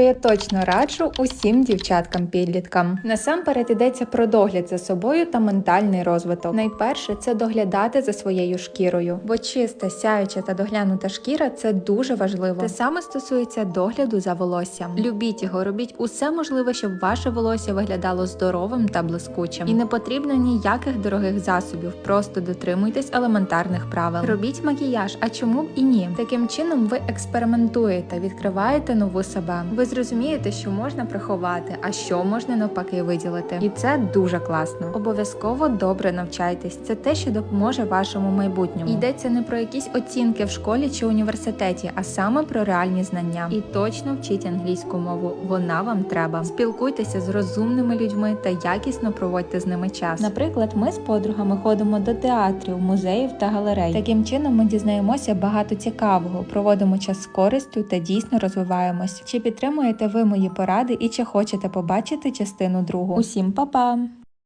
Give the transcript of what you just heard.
Я точно раджу усім дівчаткам-підліткам. Насамперед йдеться про догляд за собою та ментальний розвиток. Найперше це доглядати за своєю шкірою, бо чиста, сяюча та доглянута шкіра це дуже важливо. Те саме стосується догляду за волоссям. Любіть його, робіть усе можливе, щоб ваше волосся виглядало здоровим та блискучим. І не потрібно ніяких дорогих засобів. Просто дотримуйтесь елементарних правил. Робіть макіяж, а чому б і ні? Таким чином ви експериментуєте, відкриваєте нову себе. Ви зрозумієте, що можна приховати, а що можна навпаки виділити. І це дуже класно. Обов'язково добре навчайтесь. Це те, що допоможе вашому майбутньому. Йдеться не про якісь оцінки в школі чи університеті, а саме про реальні знання. І точно вчіть англійську мову. Вона вам треба. Спілкуйтеся з розумними людьми та якісно проводьте з ними час. Наприклад, ми з подругами ходимо до театрів, музеїв та галерей. Таким чином ми дізнаємося багато цікавого, проводимо час з користю та дійсно розвиваємось. Чи підтримуєте ви мої поради і чи хочете побачити частину другу? Усім па-па!